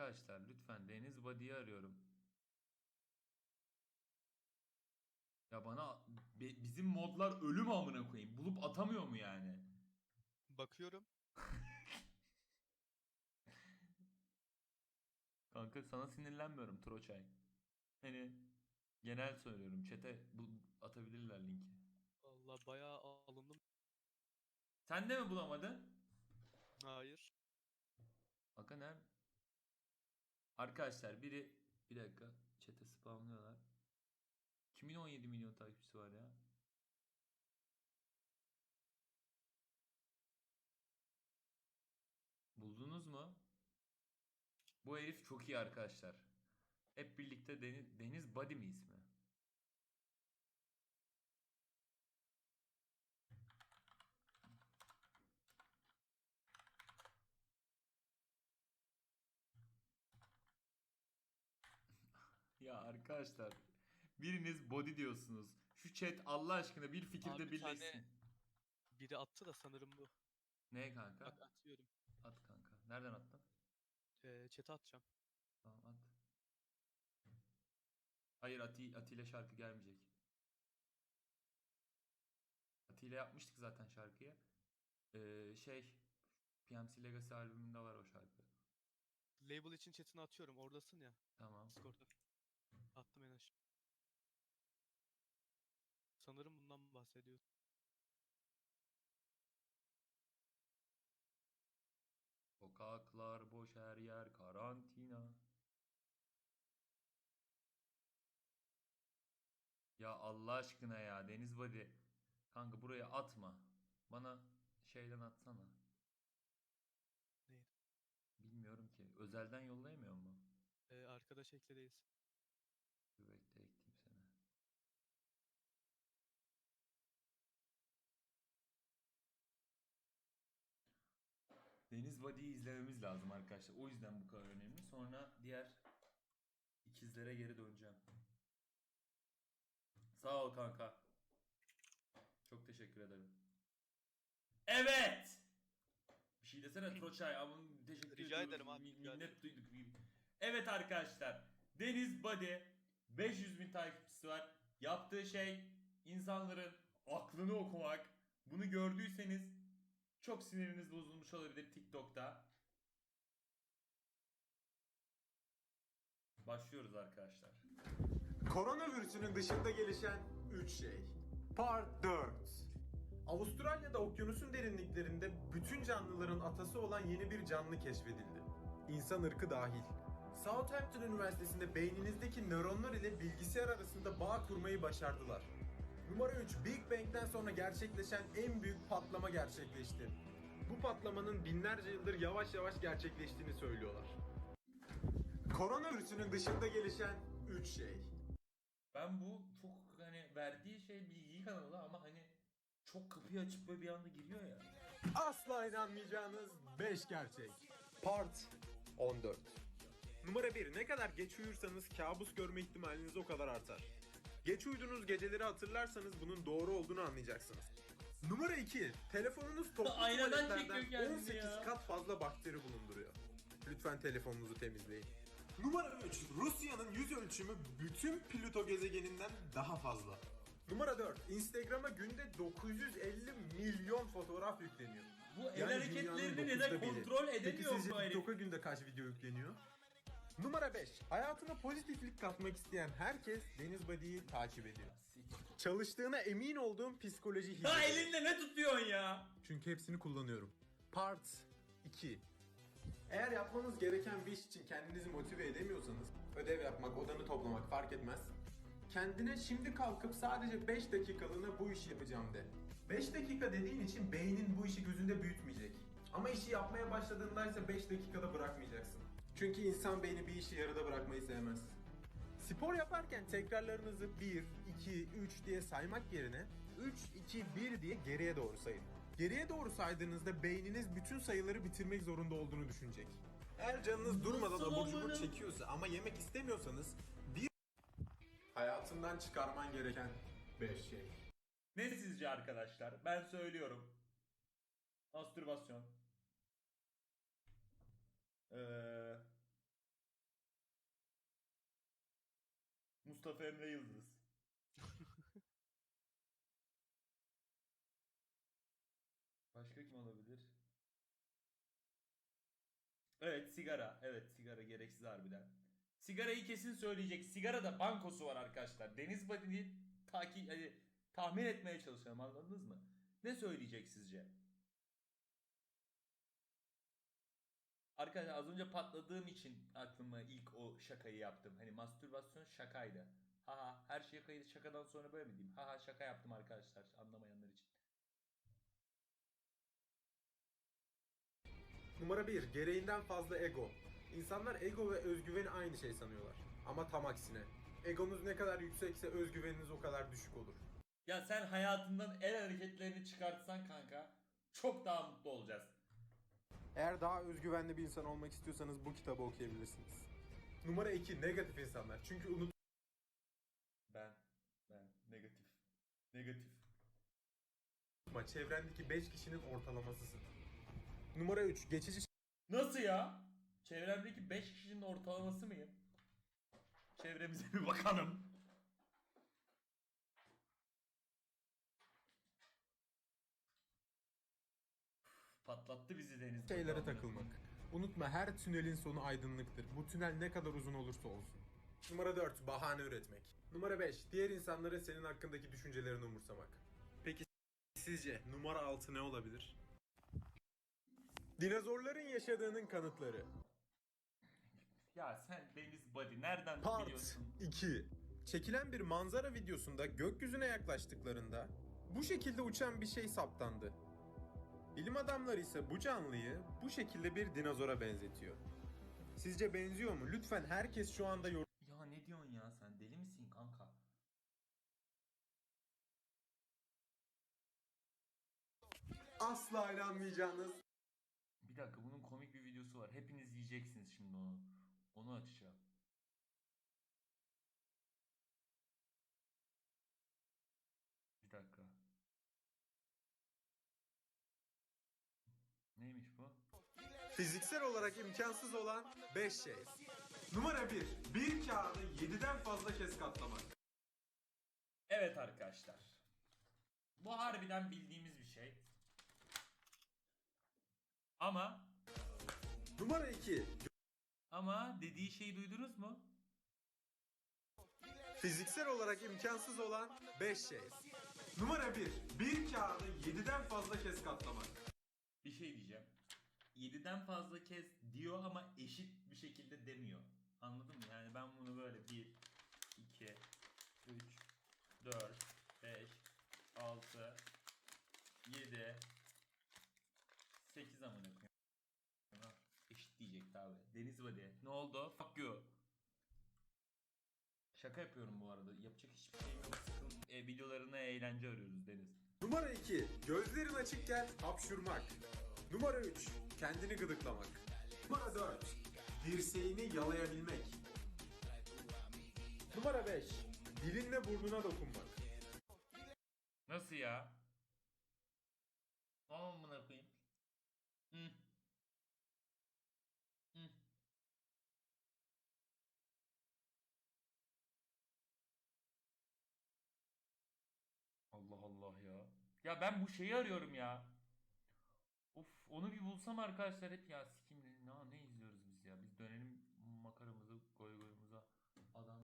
Arkadaşlar lütfen Deniz Body'yi arıyorum. Ya bana be- bizim modlar ölüm amına koyayım. Bulup atamıyor mu yani? Bakıyorum. Kanka sana sinirlenmiyorum Troçay. Hani genel söylüyorum. Çete bu atabilirler linki. Allah bayağı alındım. Sen de mi bulamadın? Hayır. Aga nerede? Arkadaşlar biri bir dakika çete spamlıyorlar. Kimin 17 milyon takipçisi var ya? Buldunuz mu? Bu herif çok iyi arkadaşlar. Hep birlikte Deniz, Deniz Body mi ismi? Ya arkadaşlar biriniz body diyorsunuz. Şu chat Allah aşkına bir fikirde Abi bir tane- birleşsin. Biri attı da sanırım bu. Ne kanka? Bak atıyorum. At kanka. Nereden attın? Ee, chat'e atacağım. Tamam at. Hayır Ati, Ati ile şarkı gelmeyecek. Ati ile yapmıştık zaten şarkıyı. Ee, şey PMC Legacy albümünde var o şarkı. Label için chat'ine atıyorum. Oradasın ya. Tamam. Discord'da. Attım en aşağı. Sanırım bundan bahsediyor. Sokaklar boş her yer karantina. Ya Allah aşkına ya Deniz Body. Kanka buraya atma. Bana şeyden atsana. Neydi? Bilmiyorum ki. Özelden yollayamıyor mu? Ee, arkadaş ekledeyiz. Dur bekle ekleyeyim seni. Deniz Body'yi izlememiz lazım arkadaşlar. O yüzden bu kadar önemli. Sonra diğer ikizlere geri döneceğim. Sağ ol kanka. Çok teşekkür ederim. Evet! Bir şey desene Troçay. Ama teşekkür Rica ederim abi, rica Minnet duyduk. Evet arkadaşlar. Deniz Body 500 bin takipçisi var. Yaptığı şey insanların aklını okumak. Bunu gördüyseniz çok siniriniz bozulmuş olabilir TikTok'ta. Başlıyoruz arkadaşlar. Koronavirüsünün dışında gelişen 3 şey. Part 4. Avustralya'da okyanusun derinliklerinde bütün canlıların atası olan yeni bir canlı keşfedildi. İnsan ırkı dahil. Southampton Üniversitesi'nde beyninizdeki nöronlar ile bilgisayar arasında bağ kurmayı başardılar. Numara 3. Big Bang'den sonra gerçekleşen en büyük patlama gerçekleşti. Bu patlamanın binlerce yıldır yavaş yavaş gerçekleştiğini söylüyorlar. Koronavirüsünün dışında gelişen 3 şey. Ben bu çok hani verdiği şey bilgi kanalı ama hani çok kapıyı açıp böyle bir anda giriyor ya. Asla inanmayacağınız 5 gerçek. Part 14. Numara 1. Ne kadar geç uyursanız kabus görme ihtimaliniz o kadar artar. Geç uyuduğunuz geceleri hatırlarsanız bunun doğru olduğunu anlayacaksınız. Numara 2. Telefonunuz toplu Aynadan tuvaletlerden çekiyor kendini 18 ya. kat fazla bakteri bulunduruyor. Lütfen telefonunuzu temizleyin. Numara 3. Rusya'nın yüz ölçümü bütün Plüto gezegeninden daha fazla. Numara 4. Instagram'a günde 950 milyon fotoğraf yükleniyor. Bu el Yani hareketlerini dünyanın neden dokuzda biri. kontrol Peki edemiyor sizce herif? TikTok'a günde kaç video yükleniyor? Numara 5. Hayatına pozitiflik katmak isteyen herkes Deniz Body'yi takip ediyor. Çalıştığına emin olduğum psikoloji hilesi. Ha elinde ne tutuyorsun ya? Çünkü hepsini kullanıyorum. Part 2 Eğer yapmanız gereken bir iş için kendinizi motive edemiyorsanız, ödev yapmak, odanı toplamak fark etmez. Kendine şimdi kalkıp sadece 5 dakikalığına bu işi yapacağım de. 5 dakika dediğin için beynin bu işi gözünde büyütmeyecek. Ama işi yapmaya başladığında ise 5 dakikada bırakmayacaksın. Çünkü insan beyni bir işi yarıda bırakmayı sevmez. Spor yaparken tekrarlarınızı 1, 2, 3 diye saymak yerine 3, 2, 1 diye geriye doğru sayın. Geriye doğru saydığınızda beyniniz bütün sayıları bitirmek zorunda olduğunu düşünecek. Eğer canınız durmadan abur cubur çekiyorsa ama yemek istemiyorsanız bir hayatından çıkarman gereken 5 şey. Ne sizce arkadaşlar? Ben söylüyorum. Mastürbasyon. Ee, Mustafa Emre Yıldız. Başka kim olabilir? Evet sigara. Evet sigara gereksiz harbiden. Sigarayı kesin söyleyecek. Sigara da bankosu var arkadaşlar. Deniz Body'yi takip hani, tahmin etmeye çalışıyorum anladınız mı? Ne söyleyecek sizce? Arkadaşlar az önce patladığım için aklıma ilk o şakayı yaptım. Hani mastürbasyon şakaydı. Haha her şakayı şakadan sonra böyle mi diyeyim? Haha şaka yaptım arkadaşlar anlamayanlar için. Numara 1. Gereğinden fazla ego. İnsanlar ego ve özgüveni aynı şey sanıyorlar. Ama tam aksine. Egonuz ne kadar yüksekse özgüveniniz o kadar düşük olur. Ya sen hayatından el hareketlerini çıkartsan kanka çok daha mutlu olacağız. Eğer daha özgüvenli bir insan olmak istiyorsanız bu kitabı okuyabilirsiniz. Numara 2. Negatif insanlar. Çünkü unut Ben, ben negatif. Negatif. Unutma çevrendeki 5 kişinin ortalamasısın. Numara 3. Geçici Nasıl ya? Çevremdeki 5 kişinin ortalaması mıyım? Çevremize bir bakalım. Patlattı bizi deniz. şeylere takılmak. Unutma her tünelin sonu aydınlıktır. Bu tünel ne kadar uzun olursa olsun. Numara 4. Bahane üretmek. Numara 5. Diğer insanların senin hakkındaki düşüncelerini umursamak. Peki sizce numara 6 ne olabilir? Dinozorların yaşadığının kanıtları. Ya sen deniz body nereden Part biliyorsun? 2 Çekilen bir manzara videosunda gökyüzüne yaklaştıklarında bu şekilde uçan bir şey saptandı. Bilim adamları ise bu canlıyı bu şekilde bir dinozora benzetiyor. Sizce benziyor mu? Lütfen herkes şu anda yorum Ya ne diyorsun ya sen deli misin kanka? asla inanmayacağınız Bir dakika bunun komik bir videosu var. Hepiniz yiyeceksiniz şimdi onu. Onu açacağım. Bir dakika. Neymiş bu? Fiziksel olarak imkansız olan 5 şey. Numara 1. Bir kağıdı 7'den fazla kez katlamak. Evet arkadaşlar. Bu harbiden bildiğimiz bir şey. Ama Numara 2. ama dediği şeyi duydunuz mu? Fiziksel olarak imkansız olan 5 şey. Numara 1. Bir kağıdı 7'den fazla kez katlamak. Bir şey diyeceğim. 7'den fazla kez diyor ama eşit bir şekilde demiyor. Anladın mı? Yani ben bunu böyle 1, 2, 3, 4, 5, 6, 7, 8 amına koyayım. Eşit diyecek abi. Deniz Vadi. Ne oldu? Fuck you. Şaka yapıyorum bu arada. Yapacak hiçbir şeyim yok. E, videolarına eğlence arıyoruz Deniz. Numara 2. Gözlerin açıkken hapşurmak. Numara 3. Kendini gıdıklamak. Numara 4. Dirseğini yalayabilmek. Numara 5. Dilinle burnuna dokunmak. Nasıl ya? Amına koyayım. Hı. Hı. Allah Allah ya. Ya ben bu şeyi arıyorum ya. Onu bir bulsam arkadaşlar hep ya.